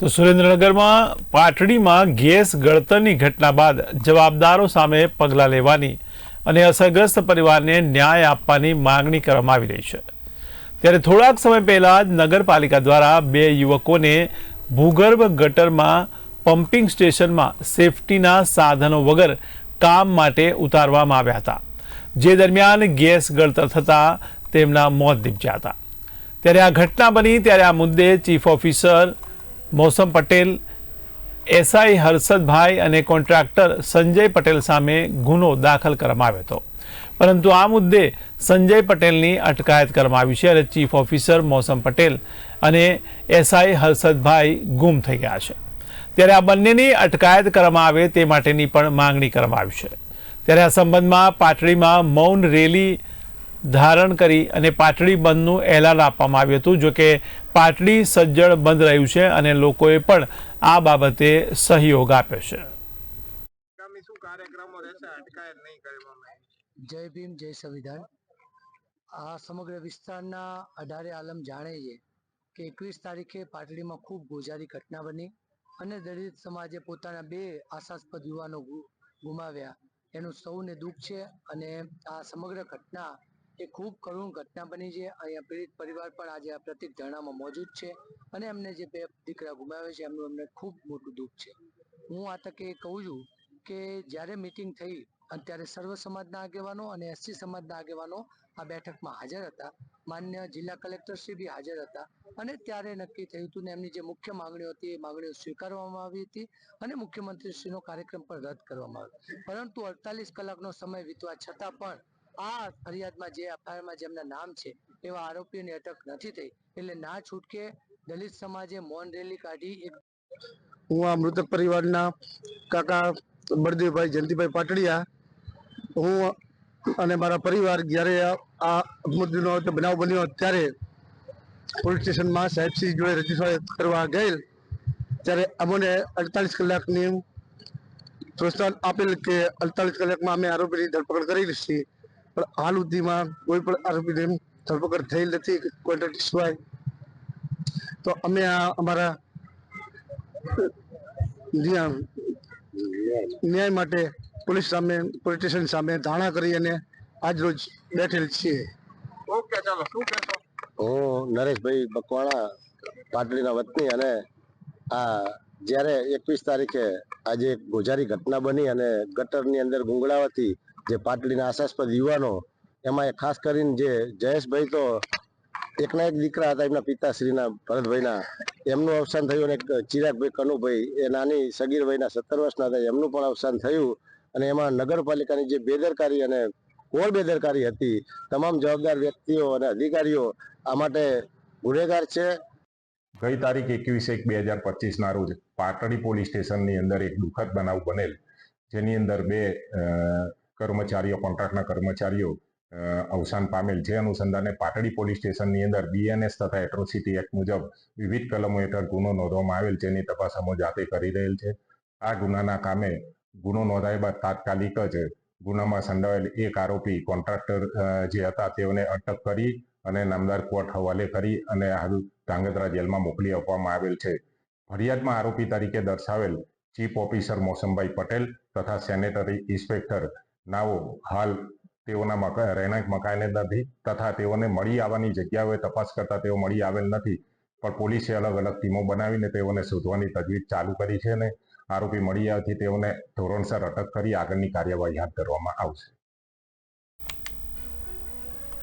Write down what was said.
તો સુરેન્દ્રનગરમાં પાટડીમાં ગેસ ગળતરની ઘટના બાદ જવાબદારો સામે પગલાં લેવાની અને અસરગ્રસ્ત પરિવારને ન્યાય આપવાની માંગણી કરવામાં આવી રહી છે. ત્યારે થોડાક સમય પહેલા જ નગરપાલિકા દ્વારા બે યુવકોને ભૂગર્ભ ગટરમાં પમ્પિંગ સ્ટેશનમાં સેફટીના સાધનો વગર કામ માટે ઉતારવામાં આવ્યા હતા. જે દરમિયાન ગેસ ગળતર થતાં તેમના મોત નીપજ્યા હતા. ત્યારે આ ઘટના બની ત્યારે આ મુદ્દે chief officer Mausam Patel, SI Harshadbhai અને કોન્ટ્રાક્ટર સંજય પટેલ સામે ગુનો દાખલ કરવામાં આવ્યો હતો. પરંતુ આ મુદ્દે સંજય પટેલની અટકાયત કરવામાં આવી છે અને ચીફ ઓફિસર મોસમ પટેલ અને એસઆઈ હર્ષદભાઈ ગુમ થઈ ગયા છે. ત્યારે આ બંનેની અટકાયત કરવામાં આવે તે માટેની પણ માંગણી કરવામાં આવી છે. ત્યારે આ સંબંધમાં પાટડીમાં મૌન રેલી ધારણ કરી અને પાટડી બંધનું એલાન આપવામાં આવ્યું હતું. જોકે પાટડી સજ્જડ બંધ રહ્યું છે અને લોકોએ પણ આ બાબતે સહયોગ આપ્યો છે. આગામી શું કાર્યક્રમો રહેશે? અટકાયત નહીં કરવામાં આવે જય ભીમ જય સંવિધાન. આ સમગ્ર વિસ્તારના અઢારે આલમ જાણે છે કે એકવીસ તારીખે પાટડીમાં ખૂબ ગોજારી ઘટના બની અને દલિત સમાજે પોતાના બે આશાસ્પદ યુવાનો ગુ- ગુમાવ્યા. એનું સૌને દુઃખ છે અને આ સમગ્ર ઘટના એ ખૂબ કરુણ ઘટના બની છે. અહીંયા પીડિત પરિવાર પણ આજે આ પ્રતિક ધરણામાં મોજૂદ છે અને એમને જે બે દીકરા ગુમાવ્યા છે એમનું એમને ખૂબ મોટું દુઃખ છે. હું આ તકે કહું છું કે જ્યારે મિટિંગ થઈ અને ત્યારે સર્વ સમાજના આગેવાનો અને એસસી સમાજના આગેવાનો આ બેઠકમાં હાજર હતા. માન્ય જિલ્લા કલેક્ટરશ્રી બી હાજર હતા અને ત્યારે નક્કી થયું હતું ને એમની જે મુખ્ય માંગણીઓ હતી એ માંગણીઓ સ્વીકારવામાં આવી હતી અને મુખ્યમંત્રીશ્રીનો કાર્યક્રમ પણ રદ કરવામાં આવ્યો. પરંતુ અડતાલીસ કલાકનો સમય વીતવા છતાં પણ આ ફરિયાદમાં જે એફઆઈઆરમાં જેમના નામ છે, એવા આરોપીઓની અટક નથી થઈ. એટલે ના છૂટકે દલિત સમાજે મૌન રેલી કાઢી હું આ મૃતક પરિવારના કાકા બળદેવભાઈ, જયંતિભાઈ પાટડિયા, હું અને મારા પરિવાર જ્યારે આ- આ બનાવ બન્યો ત્યારે પોલીસ સ્ટેશનમાં સાહેબસિંહ જોડે રજૂઆત કરવા ગયેલ. ત્યારે અમને અડતાલીસ કલાકની પ્રોત્સાહન આપેલ કે અડતાલીસ કલાકમાં અમે આરોપીની ધરપકડ કરી છીએ પણ હાલ સુધીમાં કોઈ પણ આરોપીને ધરપકડ થયેલ નથી કોન્ટ્રાક્ટ સિવાય. તો અમે આ અમારા ન્યાય માટે પોલીસ સામે પોલીસ સ્ટેશન સામે ધારણા કરી અને આજ રોજ બેઠેલ છીએ. ઓકે ચાલો. શું કહેશો? હું નરેશભાઈ બકવાણા પાટડીના વતની અને આ જ્યારે એકવીસ તારીખે આજે એક ગોજારી ઘટના બની અને ગટરની અંદર ગુંગળાવાથી જે પાટલીના આશાસ્પદ યુવાનો એમાં ખાસ કરીને જે જયેશભાઈ તો એકના એક દીકરા હતા, એમના પિતાશ્રીના, ભરતભાઈના, એમનું અવસાન થયું અને ચિરાગભાઈ કનુભાઈ, એ નાની સગીરભાઈના સત્તર વર્ષના હતા, એમનું પણ અવસાન થયું અને એમાં નગરપાલિકાની જે બેદરકારી અને કોણ બેદરકારી હતી, તમામ જવાબદાર વ્યક્તિઓ અને અધિકારીઓ આ માટે ગુનેગાર છે. ગઈ તારીખ એકવીસ એક બે હજાર પચીસના રોજ પાટડી પોલીસ સ્ટેશનની અંદર એક દુઃખદ બનાવ બનેલ, જેની અંદર બે કર્મચારીઓ, કોન્ટ્રાક્ટના કર્મચારીઓ અવસાન પામેલ. જે અનુસંધાને પાટડી પોલીસ સ્ટેશનની અંદર બીએનએસ તથા એટ્રોસિટી એક્ટ મુજબ વિવિધ કલમો હેઠળ ગુનો નોંધવામાં આવેલ જેની તપાસ અમો જાતે કરી રહેલ છે. આ ગુનાના કામે ગુનો નોંધાયા બાદ તાત્કાલિક જ ગુનામાં સંડોવાયેલ એક આરોપી કોન્ટ્રાક્ટર જે હતા તેઓને અટક કરી અને નામદાર કોર્ટ હવાલે કરી અને હાલ ધાંગધ્રા જેલમાં મોકલી આપવામાં આવેલ છે. ફરિયાદમાં આરોપી તરીકે દર્શાવેલ ચીફ ઓફિસર મોસમભાઈ પટેલ તથા સેનેટરી ઇન્સ્પેક્ટર નાઓ, હાલ તેઓના મકા રહેણાંક મકાને નથી તથા તેઓને મળી આવવાની જગ્યાઓએ તપાસ કરતા તેઓ મળી આવેલ નથી. પણ પોલીસે અલગ અલગ ટીમો બનાવીને તેઓને શોધવાની તજવીજ ચાલુ કરી છે અને આરોપી મળી આવવાથી તેઓને ધોરણસર અટક કરી આગળની કાર્યવાહી હાથ ધરવામાં આવશે.